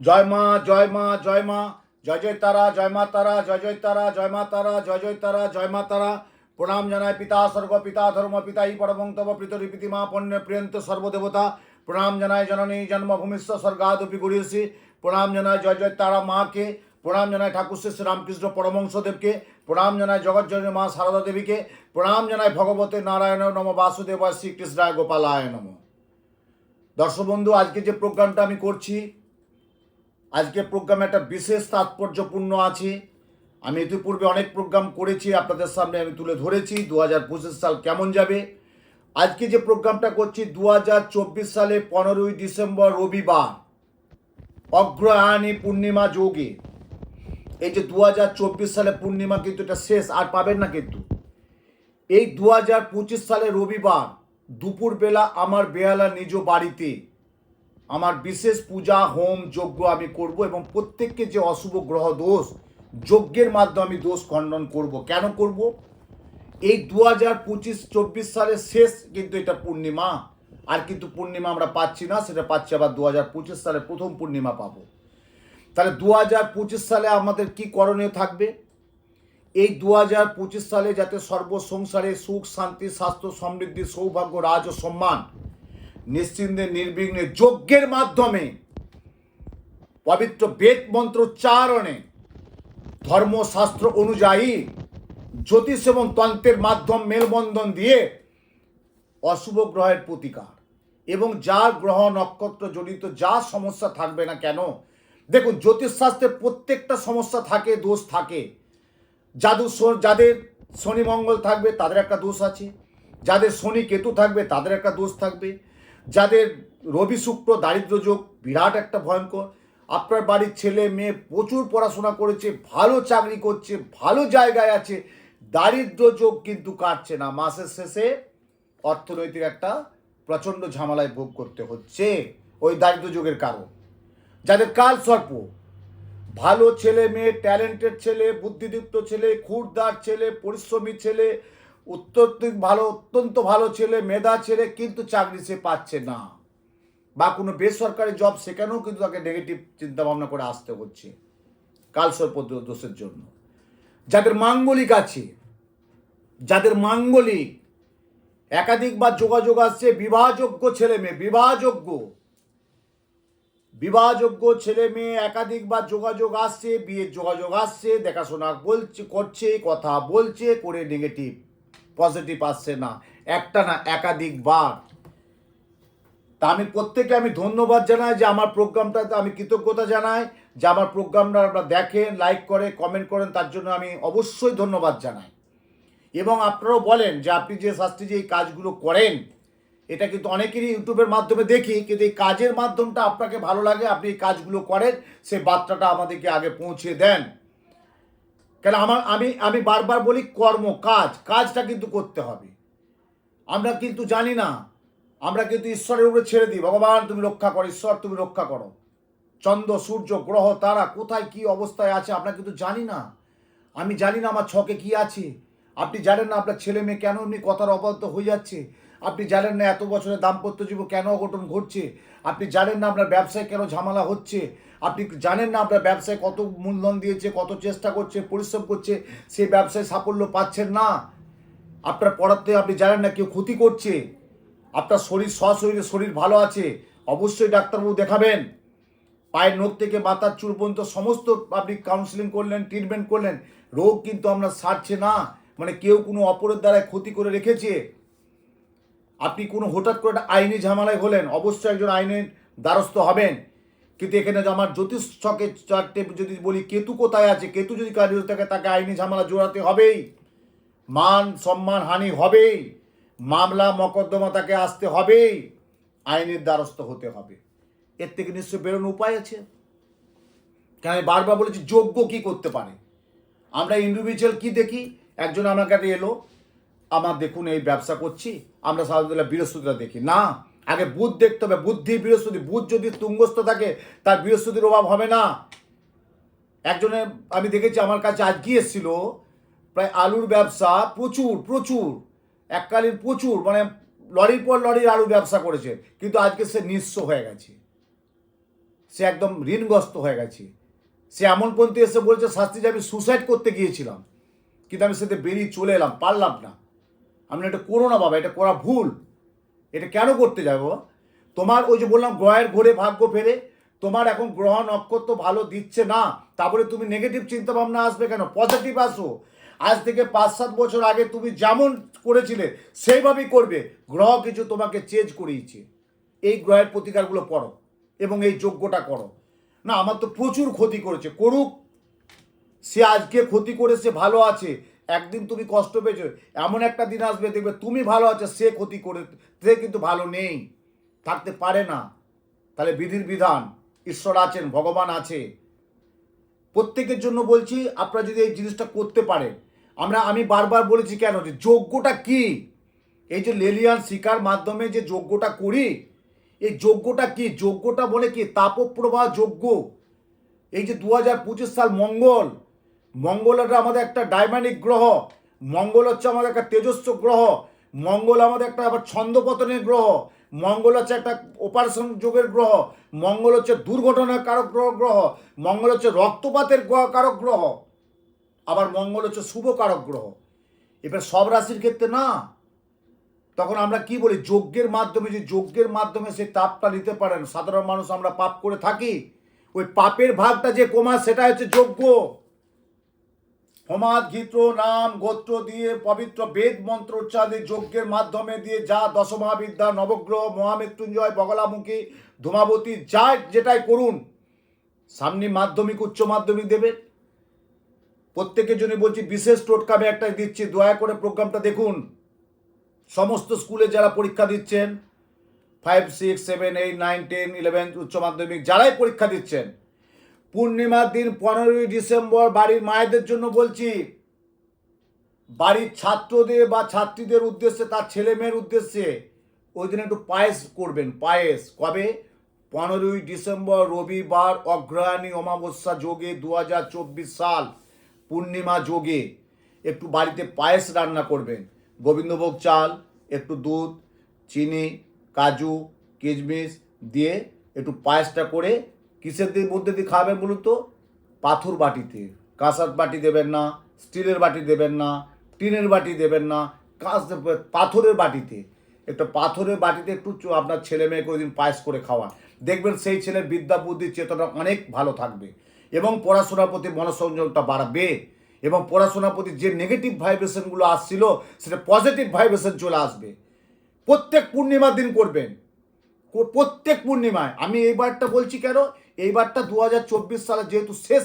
জয় মা জয় মা জয় মা, জয় জয় তারা, জয় মা তারা, জয় জয় তারা, জয় মা তারা, জয় জয় তারা, জয় মা তারা। প্রণাম জানায় পিতা, স্বর্গ পিতা, ধর্ম পিতা পিতাই পরমন্তব প্রীতরি প্রীতিমা পণ্য প্রিয়ন্ত সর্বদেবতা। প্রণাম জানায় জননী জন্মভূমিষ্ঠ স্বর্গাদপি গড়িয়েছি প্রণাম জানায় জয় জয় তারা মাকে। প্রণাম জানায় ঠাকুর শ্রী রামকৃষ্ণ পরমংসদেবকে প্রণাম জানায় জগৎজননী মা সারদা দেবীকে। প্রণাম জানায় ভগবতে নারায়ণ নম বাসুদেব আর শ্রীকৃষ্ণায় গোপালায় নম। দর্শক বন্ধু, আজকে যে প্রোগ্রামটা আমি করছি আজকে প্রোগ্রামে একটা বিশেষ তাৎপর্যপূর্ণ আছে। আমি ইতিপূর্বে অনেক প্রোগ্রাম করেছি, আপনাদের সামনে আমি তুলে ধরেছি দু হাজার পঁচিশ সাল কেমন যাবে। আজকে যে প্রোগ্রামটা করছি দু হাজার চব্বিশ সালে পনেরোই ডিসেম্বর রবিবার, অগ্রহায়ণী পূর্ণিমা যোগে। এই যে দু হাজার চব্বিশ সালে পূর্ণিমা কিন্তু এটা শেষ, আর পাবেন না কিন্তু। এই দু হাজার পঁচিশ সালে রবিবার, দুপুরবেলা আমার বেহালা নিজ বাড়িতে আমার বিশেষ পূজা, হোম, যজ্ঞ আমি করব এবং প্রত্যেককে যে অশুভ গ্রহ দোষ, যজ্ঞের মাধ্যমে আমি দোষ খণ্ডন করব। কেন করব? এই দু হাজার পঁচিশ, চব্বিশ সালের শেষ কিন্তু এটা পূর্ণিমা। আর কিন্তু পূর্ণিমা আমরা পাচ্ছি না, সেটা পাচ্ছি আবার দু হাজার পঁচিশ সালে প্রথম পূর্ণিমা পাবো। তাহলে দু হাজার পঁচিশ সালে আমাদের কি করণীয় থাকবে? এই দু হাজার পঁচিশ সালে যাতে সর্বসংসারে সুখ, শান্তি, স্বাস্থ্য, সমৃদ্ধি, সৌভাগ্য, রাজ ও সম্মান নিশ্চিন্তে, নির্বিঘ্নে, যজ্ঞের মাধ্যমে, পবিত্র বেদ মন্ত্র উচ্চারণে, ধর্মশাস্ত্র অনুযায়ী জ্যোতিষ এবং তন্ত্রের মাধ্যম মেলবন্ধন দিয়ে অশুভ গ্রহের প্রতিকার। এবং যার গ্রহ, নক্ষত্র জড়িত যা সমস্যা থাকবে না কেন, দেখুন জ্যোতিষশাস্ত্রে প্রত্যেকটা সমস্যা থাকে, দোষ থাকে। জাদু যাদের শনি মঙ্গল থাকবে, তাদের একটা দোষ আছে। যাদের শনি কেতু থাকবে, তাদের একটা দোষ থাকবে। যাদের রবি শুক্র দারিদ্র যোগ বিরাট একটা ভয়ঙ্কর। আপনার বাড়ির ছেলে মেয়ে প্রচুর পড়াশোনা করেছে, ভালো চাকরি করছে, ভালো জায়গায় আছে, দারিদ্র যোগ কিন্তু কাটছে না। মাসের শেষে অর্থনৈতিক একটা প্রচণ্ড ঝামেলায় ভোগ করতে হচ্ছে ওই দারিদ্র যোগের কারণ। যাদের কাল সর্প, ভালো ছেলে মেয়ে ট্যালেন্টেড ছেলে, বুদ্ধিদীপ্ত ছেলে, খুরদার ছেলে, পরিশ্রমী ছেলে অত্যন্ত ভালো অত্যন্ত ভালো ছেলে, মেধা ছেলে, কিন্তু চাকরি সে পাচ্ছে না। বা কোনো বেসরকারি জব সেখানেও কিন্তু তাকে নেগেটিভ চিন্তা ভাবনা করে আসতে হচ্ছে কালসর্প দোষের জন্য। যাদের মাঙ্গলিক আছে, যাদের মাঙ্গলিক, একাধিকবার যোগাযোগ আসছে, বিবাহযোগ্য ছেলে মেয়ে, বিবাহযোগ্য বিবাহযোগ্য ছেলে মেয়ে একাধিকবার যোগাযোগ আসছে, বিয়ের যোগাযোগ আসছে, দেখাশোনা বলছে, করছে, কথা বলছে, করে নেগেটিভ পজিটিভ আসছে না। একটা না একাধিকবার। তা আমি প্রত্যেকে আমি ধন্যবাদ জানাই যে আমার প্রোগ্রামটাতে আমি কৃতজ্ঞতা জানাই, যে আমার প্রোগ্রামটা আপনারা দেখেন লাইক করে কমেন্ট করেন, তার জন্য আমি অবশ্যই ধন্যবাদ জানাই। এবং আপনারাও বলেন যে আপনি যে শাস্ত্রী যে এই কাজগুলো করেন, এটা কিন্তু অনেকেরই ইউটিউবের মাধ্যমে দেখি, কিন্তু এই কাজের মাধ্যমটা আপনাকে ভালো লাগে, আপনি এই কাজগুলো করেন সেই বার্তাটা আমাদেরকে আগে পৌঁছে দেন। কেন আমার, আমি আমি বারবার বলি কর্ম, কাজ, কাজটা কিন্তু করতে হবে। আমরা কিন্তু জানি না, আমরা কিন্তু ঈশ্বরের উপরে ছেড়ে দিই। ভগবান, তুমি রক্ষা করো, ঈশ্বর, তুমি রক্ষা করো। চন্দ্র, সূর্য, গ্রহ, তারা কোথায়, কি অবস্থায় আছে, আমরা কিন্তু জানি না। আমি জানি না আমার ছকে কি আছে। আপনি জানেন না আপনার ছেলে মেয়ে কেন এমনি কথার অবদ্ধ হয়ে যাচ্ছে? আপনি জানেন না এত বছরের দাম্পত্য জীবন কেন অঘটন ঘটছে? আপনি জানেন না আপনার ব্যবসায় কেন ঝামেলা হচ্ছে? আপনি জানেন না আপনার ব্যবসায় কত মূলধন দিয়েছে, কত চেষ্টা করছে, পরিশ্রম করছে সেই ব্যবসায় সাফল্য পাচ্ছেন না। আপনার পড়াতে আপনি জানেন না কেউ ক্ষতি করছে। আপনার শরীর, সশরীরে শরীর ভালো আছে, অবশ্যই ডাক্তারবাবু দেখাবেন। পায়ের নখ থেকে মাথার চুল পর্যন্ত সমস্ত আপনি কাউন্সিলিং করলেন ট্রিটমেন্ট করলেন, রোগ কিন্তু আমরা সারছে না। মানে কেউ কোনো অপরের দ্বারায় ক্ষতি করে রেখেছে। আপনি কোনো হঠাৎ করে একটা আইনি ঝামেলায় হলেন, অবশ্যই একজন আইনের দ্বারস্থ হবেন। কিন্তু এখানে আমার জ্যোতিষ ছকে চারটে যদি বলি, কেতু কোথায় আছে? কেতু যদি কার্য থাকে, তাকে আইনি ঝামেলা জোড়াতে হবেই। মান, সম্মান, হানি হবেই। মামলা, মকদ্দমা তাকে আসতে হবেই। আইনের দ্বারস্থ হতে হবে। এর থেকে নিশ্চয় বেরোনোর উপায় আছে। কেন আমি বারবার বলেছি, যোগ্য কি করতে পারে? আমরা ইন্ডিভিজুয়াল কি দেখি? একজন আমার কাছে এলো, আমার দেখুন, এই ব্যবসা করছি, আমরা সাধারণত বৃহস্পতিটা দেখি। না আগে বুধ দেখতে হবে। বুদ্ধি বৃহস্পতি, বুধ যদি তুঙ্গস্থ থাকে, তার বৃহস্পতির অভাব হবে না। একজনে আমি দেখেছি আমার কাছে আজকে এসেছিল, প্রায় আলুর ব্যবসা, প্রচুর প্রচুর। এককালীন প্রচুর মানে লরির পর লরির আলু ব্যবসা করেছে। কিন্তু আজকে সে নিঃস্ব হয়ে গেছে। সে একদম ঋণগ্রস্ত হয়ে গেছে। সে এমন পর্যন্ত এসে বলছে, শাস্তি যে আমি সুসাইড করতে গিয়েছিলাম, কিন্তু আমি সেটা বেরিয়ে চলে এলাম, পারলাম না। আমি এটা করো না বাবা, এটা করা ভুল। এটা কেন করতে যাবে? তোমার ওই যে বললাম গ্রহের ঘোরে ভাগ্য ফেরে, তোমার এখন গ্রহ নক্ষত্র ভালো দিচ্ছে না, তারপরে তুমি নেগেটিভ চিন্তা ভাবনা আসবে কেন? পজিটিভ আসো। আজ থেকে পাঁচ, সাত বছর আগে তুমি যেমন করেছিলে, সেইভাবেই করবে। গ্রহ কিছু তোমাকে চেঞ্জ করিয়েছে। এই গ্রহের প্রতিকারগুলো পড়ো এবং এই যোগ্যটা করো। না, আমার তো প্রচুর ক্ষতি করেছে। করুক, সে আজকে ক্ষতি করে সে ভালো আছে। একদিন তুমি কষ্ট পেয়েছ, এমন একটা দিন আসবে, দেখবে তুমি ভালো আছো, সে ক্ষতি করে, সে কিন্তু ভালো নেই। থাকতে পারে না। তাহলে বিধির বিধান, ঈশ্বর আছেন, ভগবান আছে। প্রত্যেকের জন্য বলছি, আপনারা যদি এই জিনিসটা করতে পারেন, আমরা, আমি বারবার বলেছি কেন, যে যোগ্যটা কি? এই যে লেলিয়ান শিকার মাধ্যমে যে যোগ্যটা করি, এই যোগ্যটা কি? যোগ্যটা বলে কি? তাপপ্রবাহ যোগ্য এই যে দু হাজার পঁচিশ সাল মঙ্গল মঙ্গল একটা আমাদের একটা ডাইনামিক গ্রহ, মঙ্গল হচ্ছে আমাদের একটা তেজস্ব গ্রহ, মঙ্গল আমাদের একটা আবার ছন্দপতনের গ্রহ, মঙ্গল হচ্ছে একটা অপারেশন যোগের গ্রহ, মঙ্গল হচ্ছে দুর্ঘটনার কারক গ্রহ গ্রহ, মঙ্গল হচ্ছে রক্তপাতের কারক গ্রহ, আবার মঙ্গল হচ্ছে শুভ কারক গ্রহ। এবার সব রাশির ক্ষেত্রে না, তখন আমরা কি বলি? যজ্ঞের মাধ্যমে, যে যজ্ঞের মাধ্যমে সে তাপটা নিতে পারেন সাধারণ মানুষ আমরা পাপ করে থাকি, ওই পাপের ভাগটা যে কমা সেটা হচ্ছে যজ্ঞ। সমাজ গীত্র, নাম, গোত্র দিয়ে পবিত্র বেদ মন্ত্র উচ্চারণে যজ্ঞের মাধ্যমে দিয়ে যা দশমহাবিদ্যা, নবগ্রহ, মহামৃত্যুঞ্জয়, বগলামুখী, ধূমাবতী, যা যেটাই করুন, সামনে মাধ্যমিক, উচ্চ মাধ্যমিক দেবেন প্রত্যেকের জন্য বলছি, বিশেষ টোটকা আমি একটাই দিচ্ছি, দয়া করে প্রোগ্রামটা দেখুন। সমস্ত স্কুলে যারা পরীক্ষা দিচ্ছেন five six seven eight nine ten eleven উচ্চ মাধ্যমিক, যারাই পরীক্ষা দিচ্ছেন পূর্ণিমার দিন পনেরোই ডিসেম্বর বাড়ির মায়েদের জন্য বলছি। বাড়ির ছাত্রদের বা ছাত্রীদের উদ্দেশ্যে, তার ছেলে মেয়ের উদ্দেশ্যে ওই দিন একটু পায়েস করবেন। পায়েস কবে? পনেরোই ডিসেম্বর, রবিবার, অগ্রহায়ণী অমাবস্যা যোগে দু হাজার চব্বিশ সাল, পূর্ণিমা যোগে। একটু বাড়িতে পায়েস রান্না করবেন। গোবিন্দভোগ চাল, একটু দুধ, চিনি, কাজু, কিশমিশ দিয়ে একটু পায়েসটা করে কিসের দিয়ে মধ্যে দিয়ে খাবেন বলুন তো? পাথর বাটিতে। কাঁসার বাটি দেবেন না, স্টিলের বাটি দেবেন না, টিনের বাটি দেবেন না কাঁচ পাথরের বাটিতে। একটা পাথরের বাটিতে একটু আপনার ছেলে মেয়েকে ওই দিন, পায়েস করে খাওয়ান। দেখবেন সেই ছেলের বিদ্যা বুদ্ধির চেতনা অনেক ভালো থাকবে। এবং পড়াশোনার প্রতি মনোসংযোগটা বাড়বে। এবং পড়াশোনার প্রতি যে নেগেটিভ ভাইব্রেশনগুলো আসছিল, সেটা পজিটিভ ভাইব্রেশন চলে আসবে। প্রত্যেক পূর্ণিমার দিন করবেন। প্রত্যেক পূর্ণিমায়। আমি এইবারটা বলছি কেন? এইবারটা দু হাজার চব্বিশ সালে যেহেতু শেষ,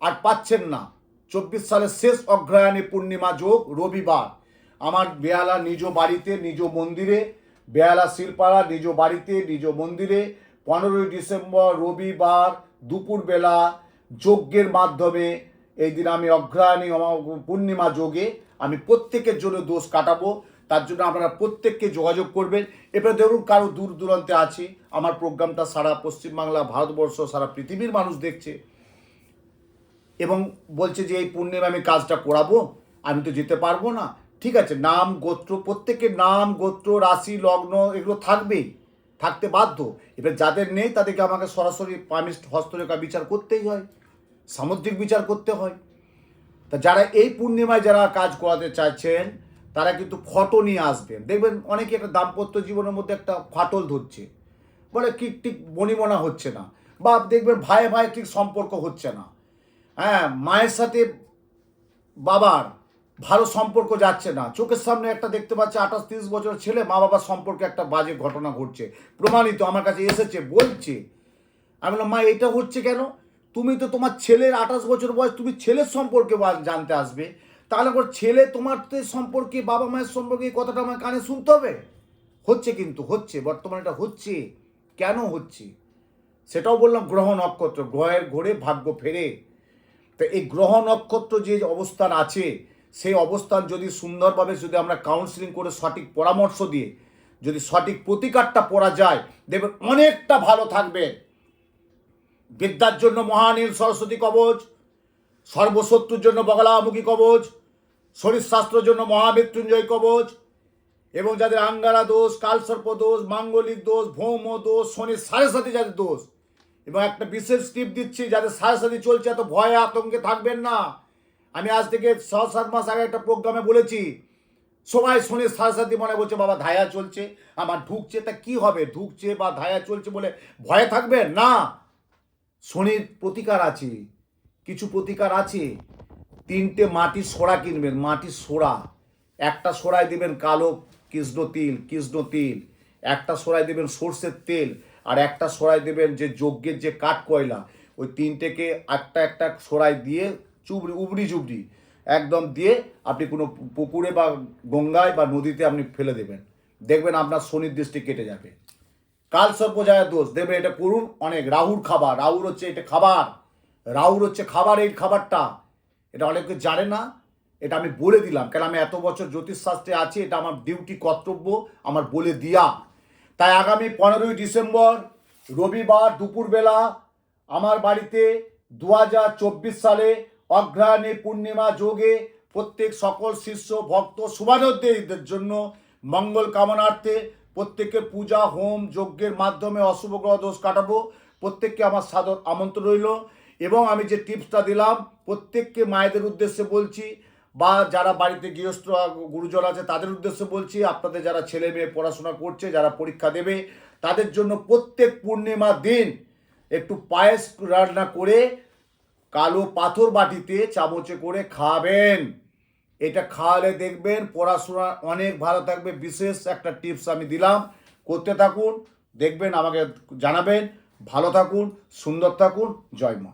আর পাচ্ছেন না। চব্বিশ সালের শেষ অগ্রহায়ণী পূর্ণিমা যোগ রবিবার। আমার বেহালা নিজ বাড়িতে, নিজ মন্দিরে বেহালা শিলপাড়া নিজ বাড়িতে, নিজ মন্দিরে পনেরোই ডিসেম্বর রবিবার দুপুরবেলা যজ্ঞের মাধ্যমে এই দিন আমি অগ্রহায়ণী অমা- পূর্ণিমা যোগে আমি প্রত্যেকের জন্য দোষ কাটাবো। তার জন্য আপনারা প্রত্যেককে যোগাযোগ করবেন। এবার ধরুন কারও দূর দূরান্তে আছে, আমার প্রোগ্রামটা সারা পশ্চিমবাংলা, ভারতবর্ষ, সারা পৃথিবীর মানুষ দেখছে। এবং বলছে যে, এই পূর্ণিমা আমি কাজটা করাবো, আমি তো যেতে পারব না। ঠিক আছে, নাম, গোত্র, প্রত্যেকের নাম, গোত্র, রাশি, লগ্ন, এগুলো থাকবেই, থাকতে বাধ্য। এবার যাদের নেই, তাদেরকে আমাকে সরাসরি পামিস্ট হস্তরেখা বিচার করতেই হয়, সামুদ্রিক বিচার করতে হয়। তা যারা এই পূর্ণিমায় যারা কাজ করাতে চাইছেন তারা কিন্তু ফটো নিয়ে আসবেন। দেখবেন অনেকে একটা দাম্পত্য জীবনের মধ্যে একটা ফাটল ধরছে। বলে ঠিক ঠিক বনিমনা হচ্ছে না। বা দেখবেন ভাই ভাই ঠিক সম্পর্ক হচ্ছে না। হ্যাঁ মায়ের সাথে বাবার ভালো সম্পর্ক যাচ্ছে না। চোখের সামনে একটা দেখতে পাচ্ছে আঠাশ তিরিশ বছর ছেলে, মা বাবার সম্পর্কে একটা বাজে ঘটনা ঘটছে। প্রমাণিত আমার কাছে এসেছে, বলছে। আমি বললাম, মা, এটা হচ্ছে কেন? তুমি তো তোমার ছেলের আঠাশ বছর বয়স, তুমি ছেলের সম্পর্কে জানতে আসবে। তাহলে ওর ছেলে তোমার সম্পর্কে, বাবা মায়ের সম্পর্কে কথাটা আমার কানে শুনতে হবে? হচ্ছে কিন্তু, হচ্ছে, বর্তমানে এটা হচ্ছে, কেন হচ্ছে? সেটাও বললাম গ্রহ নক্ষত্র, গ্রহের ঘোরে ভাগ্য ফেরে। তো এই গ্রহ নক্ষত্র যে অবস্থান আছে, সেই অবস্থান যদি সুন্দরভাবে যদি আমরা কাউন্সিলিং করে সঠিক পরামর্শ দিয়ে, যদি সঠিক প্রতিকারটা পড়া যায়, দেখবেন অনেকটা ভালো থাকবে। বিদ্যার জন্য মহানীল সরস্বতী কবচ, সর্বশত্রুর জন্য বগলামুখী কবচ শরীর স্বাস্থ্যের জন্য মহামৃত্যুঞ্জয় কবচ এবং যাদের আঙ্গারা দোষ, কালসর্প দোষ, মাঙ্গলিক দোষ, ভৌম দোষ শনির সাড়ে সাথে যাদের দোষ। এবং একটা বিশেষ টিপ দিচ্ছি, যাদের সাড়ে সাথে চলছে, এত ভয়ে আতঙ্কে থাকবেন না। আমি আজ থেকে ছ, সাত মাস আগে একটা প্রোগ্রামে বলেছি, সবাই শনির সাথে সাথে মনে বলছে, বাবা, ধায়া চলছে, আমার ঢুকছে, তা কি হবে? ঢুকছে বা ধায়া চলছে বলে ভয়ে থাকবেন? না। শনির প্রতিকার আছে, কিছু প্রতিকার আছে। তিনটে মাটির সোড়া কিনবেন মাটির সোড়া। একটা সোড়ায় দিবেন কালো কৃষ্ণ তিল কৃষ্ণ তিল। একটা সোড়ায় দেবেন সর্ষের তেল, আর একটা সোড়ায় দেবেন যে যজ্ঞের যে কাঠ কয়লা। ওই তিনটেকে একটা একটা সোড়ায় দিয়ে চুবড়ি, উবড়ি চুবড়ি একদম দিয়ে আপনি কোনো পুকুরে বা গঙ্গায় বা নদীতে আপনি ফেলে দেবেন। দেখবেন আপনার শনির দৃষ্টি কেটে যাবে। কাল সর্পজায় দোষ দেবে এটা করুন অনেক। রাহুর খাবার, রাহুর হচ্ছে এটা খাবার। রাহুর হচ্ছে খাবার, এই খাবারটা। এটা অনেকে জানে না, এটা আমি বলে দিলাম। কেন আমি এত বছর জ্যোতিষশাস্ত্রে আছি, এটা আমার ডিউটি কর্তব্য, আমার বলে দিয়া। তাই আগামী পনেরোই ডিসেম্বর, রবিবার দুপুরবেলা আমার বাড়িতে দু হাজার চব্বিশ সালে অগ্রহায়ণী পূর্ণিমা যোগে প্রত্যেক সকল শিষ্য, ভক্ত শুভানুদ্দের জন্য মঙ্গল কামনার্থে প্রত্যেকে পূজা, হোম, যজ্ঞের মাধ্যমে অশুভ গ্রহ দোষ কাটাবো। প্রত্যেককে আমার সাদর আমন্ত্রণ রইল। এবং আমি যে টিপসটা দিলাম, প্রত্যেককে মায়েদের উদ্দেশ্যে বলছি বা যারা বাড়িতে গৃহস্থ গুরুজন আছে তাদের উদ্দেশ্যে বলছি, আপনাদের যারা ছেলে মেয়ে পড়াশোনা করছে, যারা পরীক্ষা দেবে, তাদের জন্য প্রত্যেক পূর্ণিমা দিন একটু পায়েস রান্না করে কালো পাথর বাটিতে চামচে করে খাবেন। এটা খাওয়ালে দেখবেন পড়াশোনা অনেক ভালো থাকবে। বিশেষ একটা টিপস আমি দিলাম, করতে থাকুন, দেখবেন আমাকে জানাবেন। ভালো থাকুন, সুন্দর থাকুন। জয় মা।